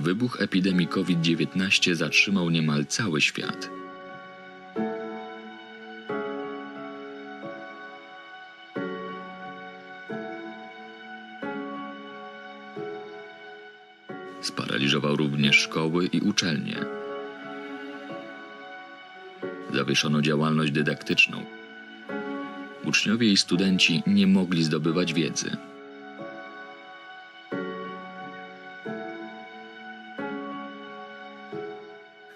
wybuch epidemii COVID-19 zatrzymał niemal cały świat. Sparaliżował również szkoły i uczelnie. Zawieszono działalność dydaktyczną. Uczniowie i studenci nie mogli zdobywać wiedzy.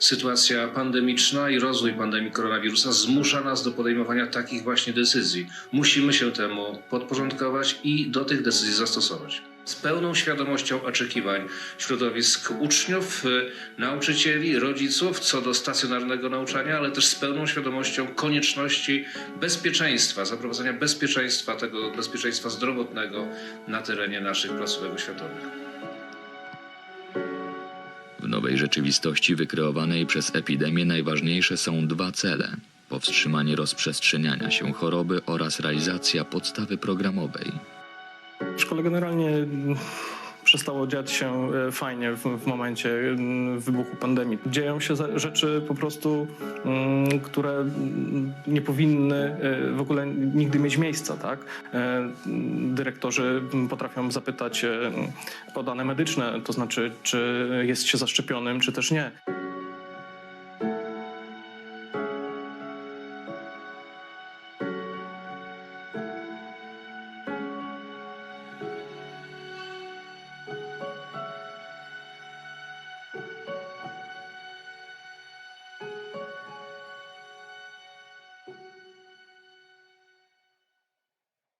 Sytuacja pandemiczna i rozwój pandemii koronawirusa zmusza nas do podejmowania takich właśnie decyzji. Musimy się temu podporządkować i do tych decyzji zastosować. Z pełną świadomością oczekiwań środowisk uczniów, nauczycieli, rodziców co do stacjonarnego nauczania, ale też z pełną świadomością konieczności bezpieczeństwa, zaprowadzenia bezpieczeństwa, tego bezpieczeństwa zdrowotnego na terenie naszych placówek oświatowych. W nowej rzeczywistości wykreowanej przez epidemię najważniejsze są dwa cele: powstrzymanie rozprzestrzeniania się choroby oraz realizacja podstawy programowej. Szkole generalnie przestało dziać się e, fajnie w, w momencie mm, wybuchu pandemii. Dzieją się rzeczy po prostu, mm, które nie powinny e, w ogóle nigdy mieć miejsca, tak? E, Dyrektorzy potrafią zapytać o dane medyczne, to znaczy, czy jest się zaszczepionym, czy też nie.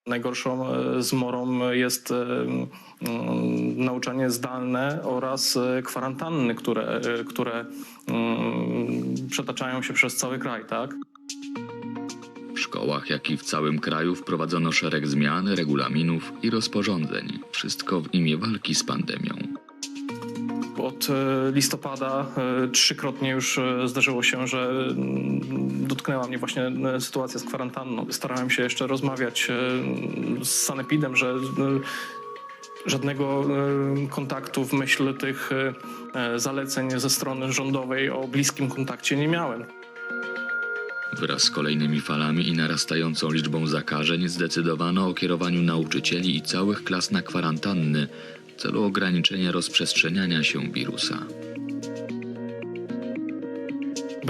Najgorszą e, zmorą jest e, mm, nauczanie zdalne oraz e, kwarantanny, które, które mm, przetaczają się przez cały kraj, tak? W szkołach, jak i w całym kraju wprowadzono szereg zmian, regulaminów i rozporządzeń. Wszystko w imię walki z pandemią. Od e, listopada e, trzykrotnie już e, zdarzyło się, że mm, dotknęła mnie właśnie sytuacja z kwarantanną. Starałem się jeszcze rozmawiać z sanepidem, że żadnego kontaktu w myśl tych zaleceń ze strony rządowej o bliskim kontakcie nie miałem. Wraz z kolejnymi falami i narastającą liczbą zakażeń zdecydowano o kierowaniu nauczycieli i całych klas na kwarantanny w celu ograniczenia rozprzestrzeniania się wirusa.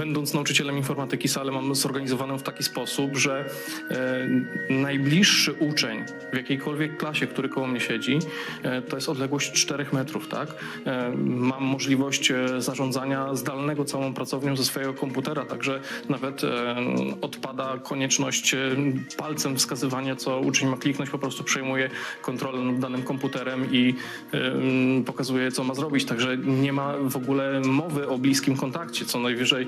Będąc nauczycielem informatyki, salę mam zorganizowaną w taki sposób, że e, najbliższy uczeń w jakiejkolwiek klasie, który koło mnie siedzi, e, to jest odległość 4 metrów, tak? E, mam możliwość zarządzania zdalnego całą pracownią ze swojego komputera, także nawet odpada konieczność palcem wskazywania, co uczeń ma kliknąć, po prostu przejmuje kontrolę nad danym komputerem i pokazuje, co ma zrobić. Także nie ma w ogóle mowy o bliskim kontakcie, co najwyżej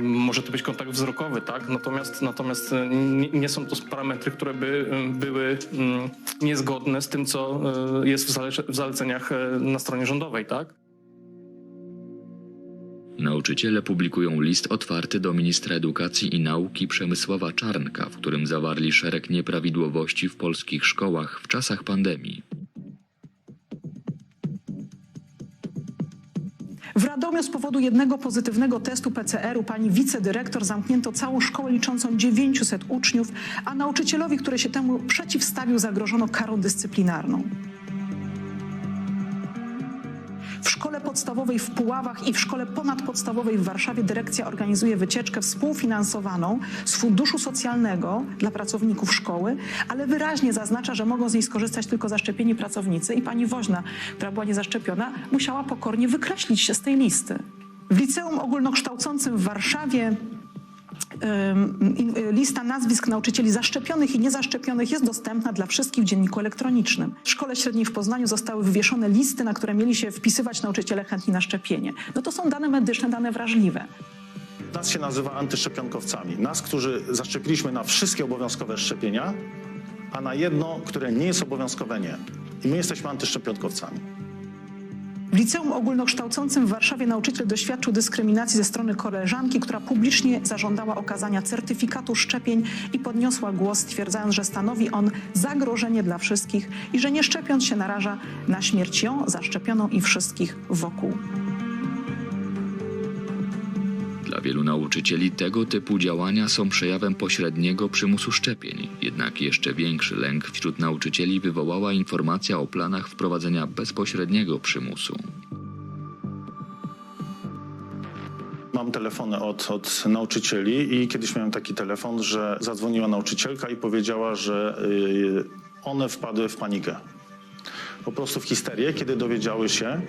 może to być kontakt wzrokowy, tak? Natomiast, natomiast e, nie, są to parametry, które by e, były mm, niezgodne z tym, co e, jest w, zalece- w zaleceniach na stronie rządowej, tak? Nauczyciele publikują list otwarty do ministra edukacji i nauki Przemysława Czarnka, w którym zawarli szereg nieprawidłowości w polskich szkołach w czasach pandemii. Radomiu z powodu jednego pozytywnego testu PCR-u pani wicedyrektor zamknięto całą szkołę liczącą 900 uczniów, a nauczycielowi, który się temu przeciwstawił, zagrożono karą dyscyplinarną. Podstawowej w Puławach i w szkole ponadpodstawowej w Warszawie dyrekcja organizuje wycieczkę współfinansowaną z Funduszu Socjalnego dla pracowników szkoły, ale wyraźnie zaznacza, że mogą z niej skorzystać tylko zaszczepieni pracownicy i pani woźna, która była niezaszczepiona, musiała pokornie wykreślić się z tej listy. W liceum ogólnokształcącym w Warszawie lista nazwisk nauczycieli zaszczepionych i niezaszczepionych jest dostępna dla wszystkich w dzienniku elektronicznym. W szkole średniej w Poznaniu zostały wywieszone listy, na które mieli się wpisywać nauczyciele chętni na szczepienie. No to są dane medyczne, dane wrażliwe. Nas się nazywa antyszczepionkowcami. Nas, którzy zaszczepiliśmy na wszystkie obowiązkowe szczepienia, a na jedno, które nie jest obowiązkowe, nie. I my jesteśmy antyszczepionkowcami. W liceum ogólnokształcącym w Warszawie nauczyciel doświadczył dyskryminacji ze strony koleżanki, która publicznie zażądała okazania certyfikatu szczepień i podniosła głos, stwierdzając, że stanowi on zagrożenie dla wszystkich i że nie szczepiąc się naraża na śmierć ją, zaszczepioną i wszystkich wokół. Dla wielu nauczycieli tego typu działania są przejawem pośredniego przymusu szczepień. Jednak jeszcze większy lęk wśród nauczycieli wywołała informacja o planach wprowadzenia bezpośredniego przymusu. Mam telefony od, od nauczycieli i kiedyś miałem taki telefon, że zadzwoniła nauczycielka i powiedziała, że y, one wpadły w panikę. Po prostu w histerię, kiedy dowiedziały się,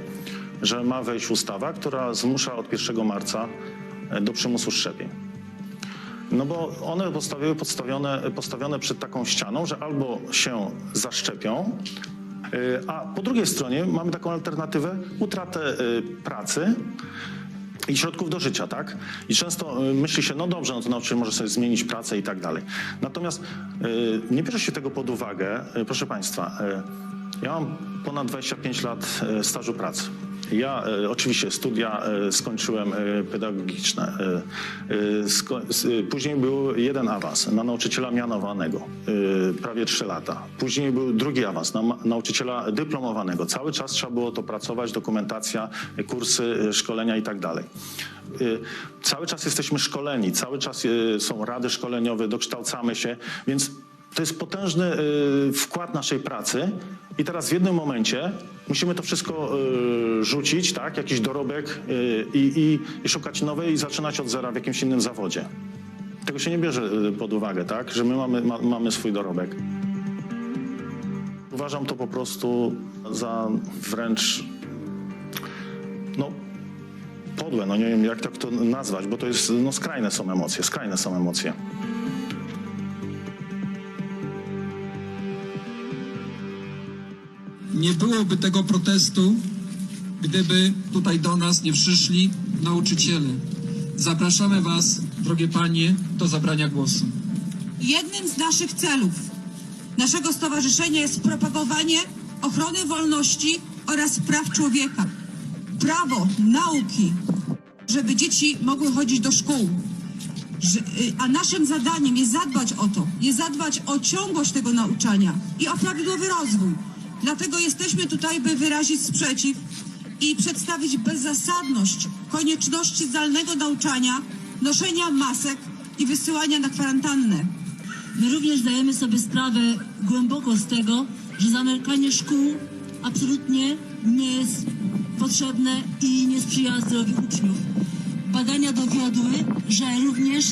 że ma wejść ustawa, która zmusza od 1 marca do przymusu szczepień. No bo one postawiły podstawione, postawione przed taką ścianą, że albo się zaszczepią, y, a po drugiej stronie mamy taką alternatywę utratę y, pracy i środków do życia, tak? I często myśli się, no dobrze, no to nauczyciel może sobie zmienić pracę i tak dalej. Natomiast nie bierze się tego pod uwagę, proszę Państwa, ja mam ponad 25 lat stażu pracy. Ja y, oczywiście studia y, skończyłem y, pedagogiczne. Sko- później był jeden awans na nauczyciela mianowanego, prawie 3 lata. Później był drugi awans na nauczyciela dyplomowanego. Cały czas trzeba było to pracować, dokumentacja, kursy, szkolenia i tak dalej. Cały czas jesteśmy szkoleni, cały czas są rady szkoleniowe, dokształcamy się, więc to jest potężny y, wkład naszej pracy i teraz w jednym momencie musimy to wszystko y, rzucić, tak, jakiś dorobek y, i, i, i szukać nowej i zaczynać od zera w jakimś innym zawodzie. Tego się nie bierze pod uwagę, tak, że my mamy, ma, mamy swój dorobek. Uważam to po prostu za wręcz no, podłe, no nie wiem jak tak to nazwać, bo to jest, no skrajne są emocje, skrajne są emocje. Nie byłoby tego protestu, gdyby tutaj do nas nie przyszli nauczyciele. Zapraszamy Was, drogie panie, do zabrania głosu. Jednym z naszych celów naszego stowarzyszenia jest propagowanie ochrony wolności oraz praw człowieka. Prawo nauki, żeby dzieci mogły chodzić do szkół. Y, A naszym zadaniem jest zadbać o to, jest zadbać o ciągłość tego nauczania i o prawidłowy rozwój. Dlatego jesteśmy tutaj, by wyrazić sprzeciw i przedstawić bezzasadność konieczności zdalnego nauczania, noszenia masek i wysyłania na kwarantannę. My również zdajemy sobie sprawę głęboko z tego, że zamykanie szkół absolutnie nie jest potrzebne i nie sprzyja zdrowiu uczniów. Badania dowiodły, że również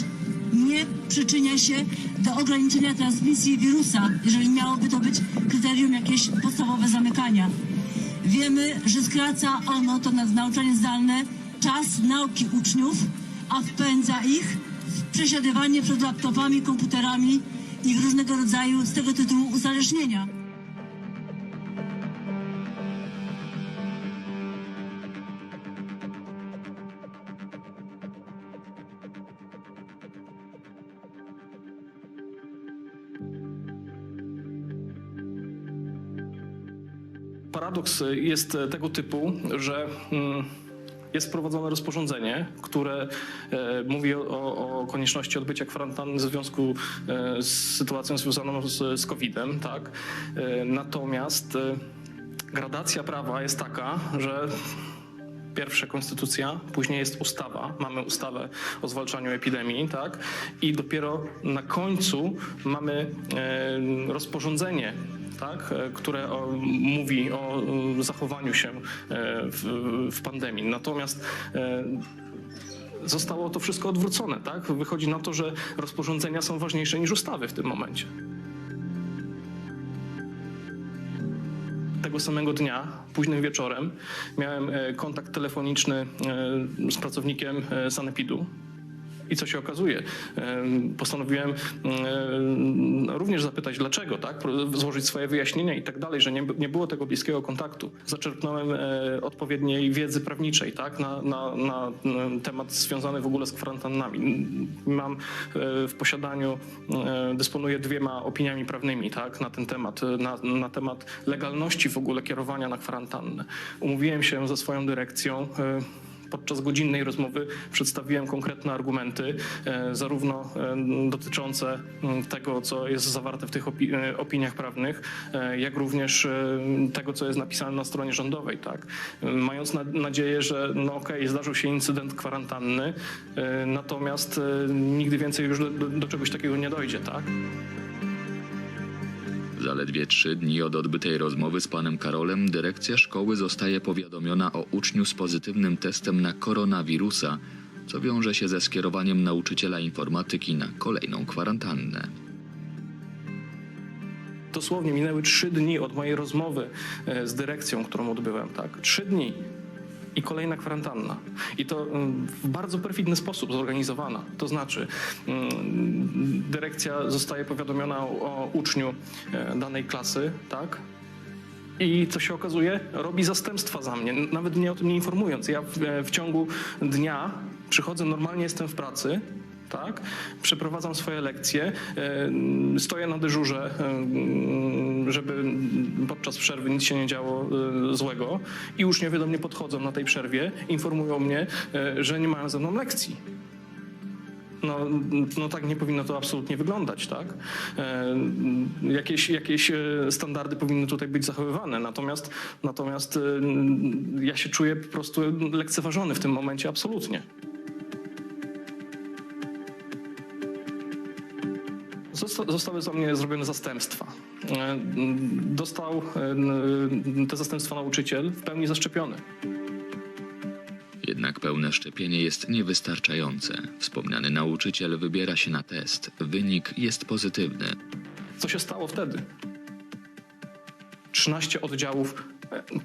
nie przyczynia się do ograniczenia transmisji wirusa, jeżeli miałoby to być kryterium jakieś podstawowe zamykania. Wiemy, że skraca ono, to na- nauczanie zdalne, czas nauki uczniów, a wpędza ich w przesiadywanie przed laptopami, komputerami i różnego rodzaju z tego tytułu uzależnienia. Jest tego typu, że mm, jest wprowadzone rozporządzenie, które e, mówi o, o konieczności odbycia kwarantanny w związku e, z sytuacją związaną z, z COVID-em, tak? E, natomiast gradacja prawa jest taka, że Pierwsze konstytucja, później jest ustawa. Mamy ustawę o zwalczaniu epidemii, tak? I dopiero na końcu mamy e, rozporządzenie, tak? E, które o, mówi o e, zachowaniu się w, w pandemii. Natomiast zostało to wszystko odwrócone, tak? Wychodzi na to, że rozporządzenia są ważniejsze niż ustawy w tym momencie. Tego samego dnia, późnym wieczorem, miałem e, kontakt telefoniczny e, z pracownikiem e, Sanepidu I co się okazuje? Em, Postanowiłem em, również zapytać dlaczego, tak? Złożyć swoje wyjaśnienia i tak dalej, że nie, było tego bliskiego kontaktu. Zaczerpnąłem e, odpowiedniej wiedzy prawniczej, tak? Na, na, na temat związany w ogóle z kwarantannami. Mam e, w posiadaniu, e, dysponuję dwiema opiniami prawnymi, tak? Na ten temat, na, na temat legalności w ogóle kierowania na kwarantannę. Umówiłem się ze swoją dyrekcją. Podczas godzinnej rozmowy przedstawiłem konkretne argumenty, e, zarówno e, dotyczące m, tego, co jest zawarte w tych opi- e, opiniach prawnych, jak również tego, co jest napisane na stronie rządowej. Tak? Mając na- nadzieję, że no okej, zdarzył się incydent kwarantanny, natomiast nigdy więcej już do, do, do czegoś takiego nie dojdzie. Tak? Zaledwie trzy dni od odbytej rozmowy z panem Karolem dyrekcja szkoły zostaje powiadomiona o uczniu z pozytywnym testem na koronawirusa, co wiąże się ze skierowaniem nauczyciela informatyki na kolejną kwarantannę. Dosłownie minęły trzy dni od mojej rozmowy e, z dyrekcją, którą odbyłem. Tak? Trzy dni. I kolejna kwarantanna. I to mm, w bardzo perfidny sposób zorganizowana. To znaczy, mm, dyrekcja zostaje powiadomiona o, uczniu e, danej klasy, tak? I co się okazuje? Robi zastępstwa za mnie, nawet mnie o tym nie informując. Ja w, e, w ciągu dnia przychodzę, normalnie jestem w pracy, tak? Przeprowadzam swoje lekcje, e, stoję na dyżurze, e, żeby podczas przerwy nic się nie działo e, złego i uczniowie do mnie podchodzą na tej przerwie, informują mnie, że nie mają ze mną lekcji. No, no tak nie powinno to absolutnie wyglądać, tak? Jakieś, jakieś standardy powinny tutaj być zachowywane, natomiast, natomiast ja się czuję po prostu lekceważony w tym momencie absolutnie. Zostały za mnie zrobione zastępstwa. E, Dostał e, te zastępstwa nauczyciel w pełni zaszczepiony. Jednak pełne szczepienie jest niewystarczające. Wspomniany nauczyciel wybiera się na test. Wynik jest pozytywny. Co się stało wtedy? 13 oddziałów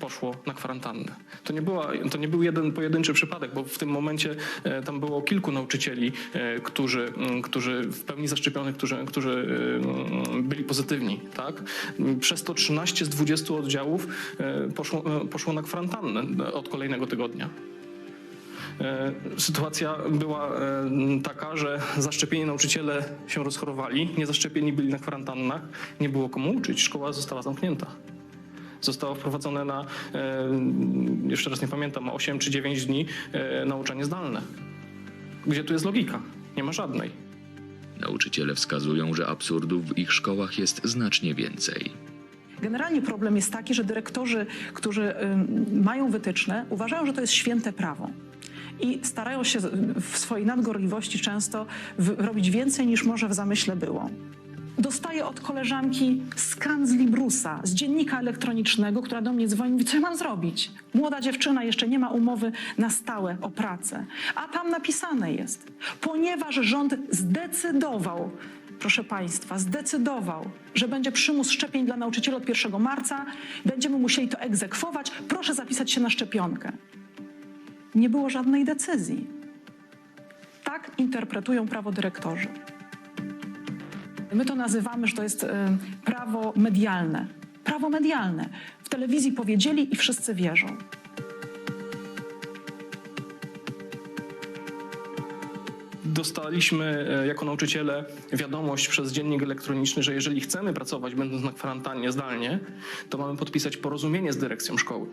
poszło na kwarantannę. To nie, była, to nie był jeden pojedynczy przypadek, bo w tym momencie e, tam było kilku nauczycieli, e, którzy, którzy w pełni zaszczepionych, którzy, którzy e, byli pozytywni. Tak? Przez to 13 z 20 oddziałów poszło, poszło na kwarantannę od kolejnego tygodnia. Sytuacja była taka, że zaszczepieni nauczyciele się rozchorowali, niezaszczepieni byli na kwarantannach, nie było komu uczyć, szkoła została zamknięta. Zostało wprowadzone na, e, jeszcze raz nie pamiętam, 8 czy 9 dni e, nauczanie zdalne. Gdzie tu jest logika? Nie ma żadnej. Nauczyciele wskazują, że absurdów w ich szkołach jest znacznie więcej. Generalnie problem jest taki, że dyrektorzy, którzy ym, mają wytyczne, uważają, że to jest święte prawo. I starają się w swojej nadgorliwości często robić więcej niż może w zamyśle było. Dostaję od koleżanki skan z Librusa, z dziennika elektronicznego, która do mnie dzwoni mówi, co ja mam zrobić? Młoda dziewczyna jeszcze nie ma umowy na stałe o pracę. A tam napisane jest, ponieważ rząd zdecydował, proszę Państwa, zdecydował, że będzie przymus szczepień dla nauczycieli od 1 marca, będziemy musieli to egzekwować, proszę zapisać się na szczepionkę. Nie było żadnej decyzji. Tak interpretują prawo dyrektorzy. My to nazywamy, że to jest e, prawo medialne. Prawo medialne. W telewizji powiedzieli i wszyscy wierzą. Dostaliśmy e, jako nauczyciele wiadomość przez dziennik elektroniczny, że jeżeli chcemy pracować będąc na kwarantannie zdalnie, to mamy podpisać porozumienie z dyrekcją szkoły.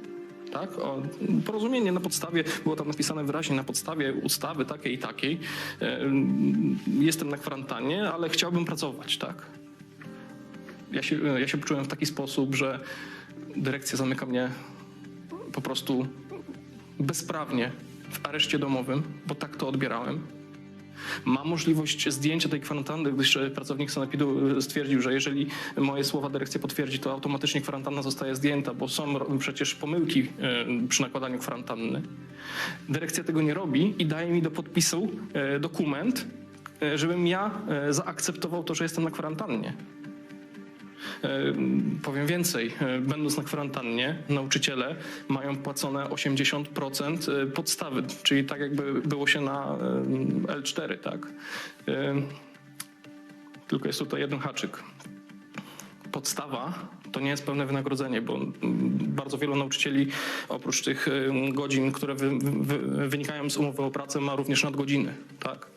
Tak? O, porozumienie na podstawie, było tam napisane wyraźnie, na podstawie ustawy takiej i takiej. e, Jestem na kwarantannie, ale chciałbym pracować, tak? Ja się, ja się poczułem w taki sposób, że dyrekcja zamyka mnie po prostu bezprawnie w areszcie domowym, bo tak to odbierałem. Mam możliwość zdjęcia tej kwarantanny, gdyż e, pracownik sanepidu e, stwierdził, że jeżeli moje słowa dyrekcja potwierdzi, to automatycznie kwarantanna zostaje zdjęta, bo są przecież pomyłki e, przy nakładaniu kwarantanny. Dyrekcja tego nie robi i daje mi do podpisu dokument, żebym ja zaakceptował to, że jestem na kwarantannie. E, Powiem więcej, e, będąc na kwarantannie, nauczyciele mają płacone 80% e, podstawy, czyli tak jakby było się na e, L4, tak? Tylko jest tutaj jeden haczyk. Podstawa to nie jest pełne wynagrodzenie, bo mm, bardzo wielu nauczycieli oprócz tych godzin, które wy, wy, wynikają z umowy o pracę, ma również nadgodziny. Tak?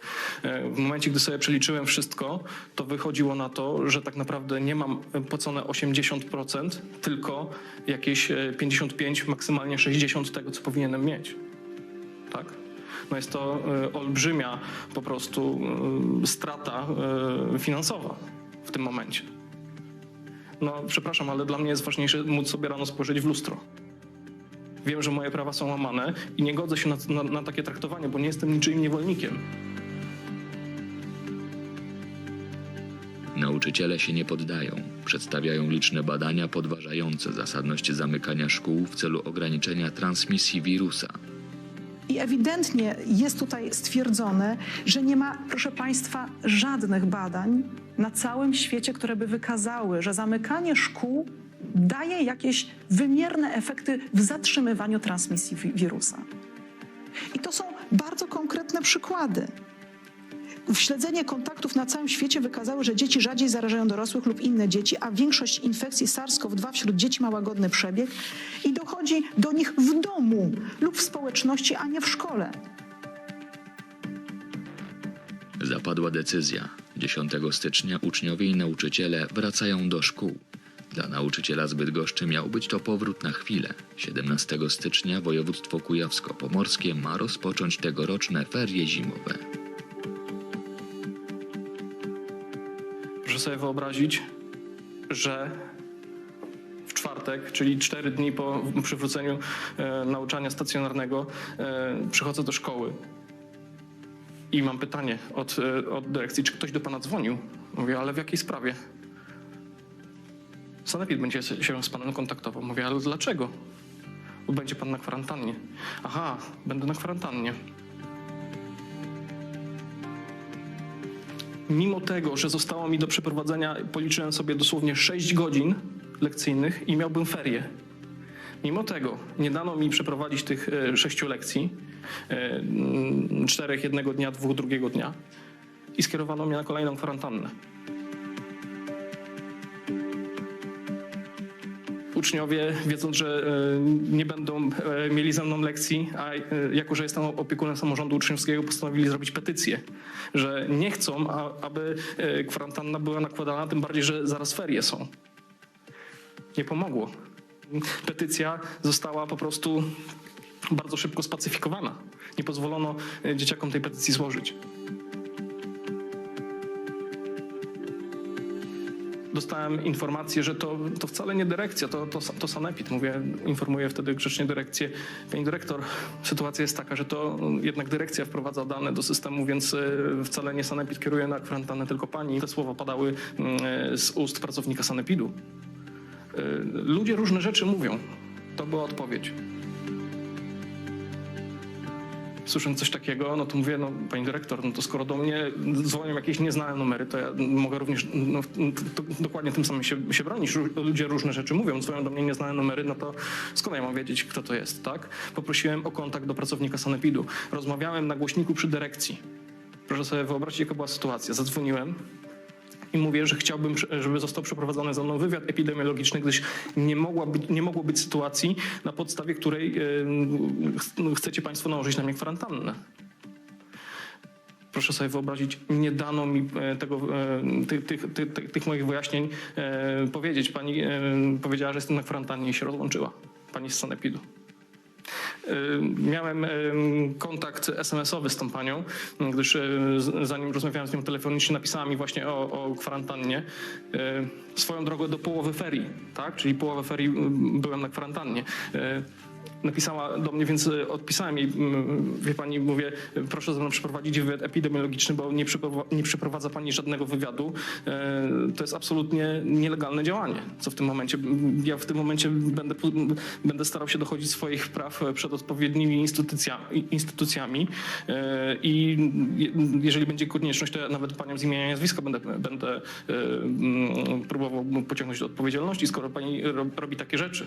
E, W momencie, gdy sobie przeliczyłem wszystko, to wychodziło na to, że tak naprawdę nie mam płacone 80%, tylko jakieś e, 55, maksymalnie 60 tego, co powinienem mieć. Tak? No jest to e, olbrzymia po prostu e, strata e, finansowa w tym momencie. No, przepraszam, ale dla mnie jest ważniejsze móc sobie rano spojrzeć w lustro. Wiem, że moje prawa są łamane i nie godzę się na, na, na takie traktowanie, bo nie jestem niczyim niewolnikiem. Nauczyciele się nie poddają. Przedstawiają liczne badania podważające zasadność zamykania szkół w celu ograniczenia transmisji wirusa. I ewidentnie jest tutaj stwierdzone, że nie ma, proszę Państwa, żadnych badań na całym świecie, które by wykazały, że zamykanie szkół daje jakieś wymierne efekty w zatrzymywaniu transmisji wi- wirusa. I to są bardzo konkretne przykłady. Śledzenie kontaktów na całym świecie wykazały, że dzieci rzadziej zarażają dorosłych lub inne dzieci, a większość infekcji SARS-CoV-2 wśród dzieci ma łagodny przebieg i dochodzi do nich w domu lub w społeczności, a nie w szkole. Zapadła decyzja. 10 stycznia uczniowie i nauczyciele wracają do szkół. Dla nauczyciela z Bydgoszczy miał być to powrót na chwilę. 17 stycznia województwo kujawsko-pomorskie ma rozpocząć tegoroczne ferie zimowe. Proszę sobie wyobrazić, że w czwartek, czyli cztery dni po przywróceniu e, nauczania stacjonarnego, e, przychodzę do szkoły i mam pytanie od, e, od dyrekcji, czy ktoś do pana dzwonił? Mówię, ale w jakiej sprawie? Sanepid będzie się z panem kontaktował. Mówię, ale dlaczego? Bo będzie pan na kwarantannie. Aha, będę na kwarantannie. Mimo tego, że zostało mi do przeprowadzenia, policzyłem sobie dosłownie 6 godzin lekcyjnych i miałbym ferie. Mimo tego nie dano mi przeprowadzić tych e, sześciu lekcji, czterech jednego dnia, dwóch drugiego dnia i skierowano mnie na kolejną kwarantannę. Uczniowie, wiedząc, że e, nie będą e, mieli ze mną lekcji, a e, jako, że jestem opiekunem samorządu uczniowskiego, postanowili zrobić petycję, że nie chcą, aby e, kwarantanna była nakładana, tym bardziej, że zaraz ferie są. Nie pomogło. Petycja została po prostu bardzo szybko spacyfikowana. Nie pozwolono e, dzieciakom tej petycji złożyć. dostałem informację, że to, to wcale nie dyrekcja, to, to, to sanepid. Mówię, informuję wtedy grzecznie dyrekcję. Pani dyrektor, sytuacja jest taka, że to jednak dyrekcja wprowadza dane do systemu, więc e, wcale nie sanepid kieruje na kwarantannę, tylko pani. Te słowa padały mm, e, z ust pracownika sanepidu. Ludzie różne rzeczy mówią. To była odpowiedź. Słysząc coś takiego, no to mówię, no pani dyrektor, no to skoro do mnie dzwonią jakieś nieznane numery, to ja mogę również no, to, to dokładnie tym samym się, się bronić. Ludzie różne rzeczy mówią, dzwonią do mnie nieznane numery, no to skąd ja mam wiedzieć, kto to jest, tak? Poprosiłem o kontakt do pracownika sanepidu. Rozmawiałem na głośniku przy dyrekcji. Proszę sobie wyobrazić, jaka była sytuacja. Zadzwoniłem i mówię, że chciałbym, żeby został przeprowadzony ze mną wywiad epidemiologiczny, gdyż nie, mogła być, nie mogło być sytuacji, na podstawie której e, ch- chcecie Państwo nałożyć na mnie kwarantannę. Proszę sobie wyobrazić, nie dano mi e, tego, e, tych, tych, tych, tych, moich wyjaśnień powiedzieć. Pani powiedziała, że jestem na kwarantannie i się rozłączyła. Pani z sanepidu. Y, Miałem y, kontakt SMS-owy z tą panią, gdyż y, z- zanim rozmawiałem z nią telefonicznie, napisała mi właśnie o, o kwarantannie. Swoją drogą do połowy ferii, tak? Czyli połowę ferii byłem na kwarantannie. Napisała do mnie, więc e, odpisałem jej, mm, wie pani, mówię, proszę ze mną przeprowadzić wywiad epidemiologiczny, bo nie, nie przeprowadza pani żadnego wywiadu. E, To jest absolutnie nielegalne działanie, co w tym momencie, ja w tym momencie będę, będę starał się dochodzić swoich praw przed odpowiednimi instytucja, instytucjami e, i je- jeżeli będzie konieczność, to ja nawet panią z imienia i nazwiska będę, będę e, mm, próbował pociągnąć do odpowiedzialności, skoro pani ro- robi takie rzeczy.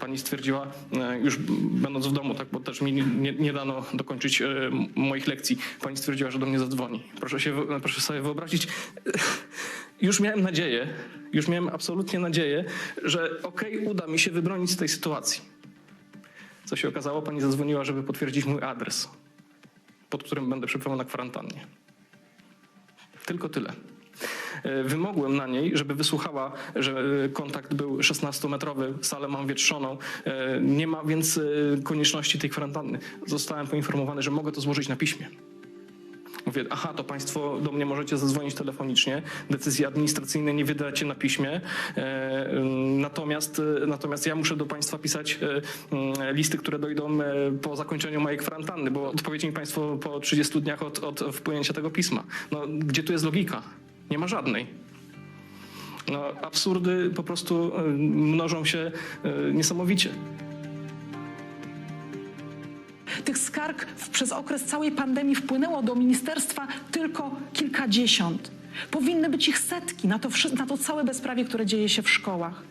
Pani stwierdziła, e, już będąc w domu, tak, bo też mi nie, nie dano dokończyć e, moich lekcji, pani stwierdziła, że do mnie zadzwoni. Proszę, się, wy- proszę sobie wyobrazić, już miałem nadzieję, już miałem absolutnie nadzieję, że okej, uda mi się wybronić z tej sytuacji. Co się okazało, pani zadzwoniła, żeby potwierdzić mój adres, pod którym będę przebywał na kwarantannie. Tylko tyle. E, Wymogłem na niej, żeby wysłuchała, że e, kontakt był 16-metrowy, salę mam wietrzoną, e, nie ma więc konieczności tej kwarantanny. Zostałem poinformowany, że mogę to złożyć na piśmie. Mówię, aha, to Państwo do mnie możecie zadzwonić telefonicznie, decyzji administracyjnej nie wydacie na piśmie, ym, natomiast, natomiast ja muszę do Państwa pisać mm, listy, które dojdą po zakończeniu mojej kwarantanny, bo odpowiecie mi Państwo po 30 dniach od, od wpłynięcia tego pisma. No, gdzie tu jest logika? Nie ma żadnej. No, absurdy po prostu e, mnożą się e, niesamowicie. Tych skarg przez okres całej pandemii wpłynęło do ministerstwa tylko kilkadziesiąt. Powinny być ich setki na to, na to całe bezprawie, które dzieje się w szkołach.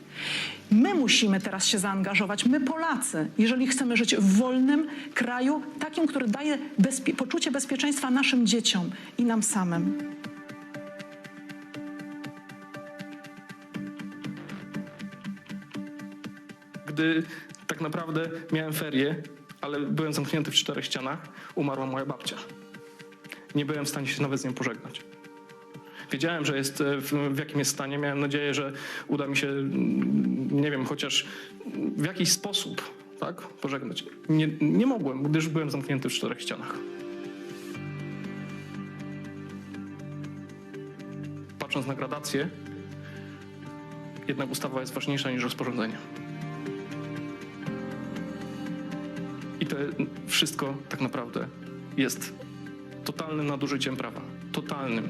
My musimy teraz się zaangażować, my Polacy, jeżeli chcemy żyć w wolnym kraju, takim, który daje bezpie- poczucie bezpieczeństwa naszym dzieciom i nam samym. Gdy tak naprawdę miałem ferie, ale byłem zamknięty w czterech ścianach, umarła moja babcia. Nie byłem w stanie się nawet z nią pożegnać. Wiedziałem, że jest e, w, jakim jest stanie. Miałem nadzieję, że uda mi się, mm, nie wiem, chociaż w jakiś sposób tak, pożegnać. Nie, nie mogłem, gdyż byłem zamknięty w czterech ścianach. Patrząc na gradację, jednak ustawa jest ważniejsza niż rozporządzenie. To wszystko tak naprawdę jest totalnym nadużyciem prawa. Totalnym.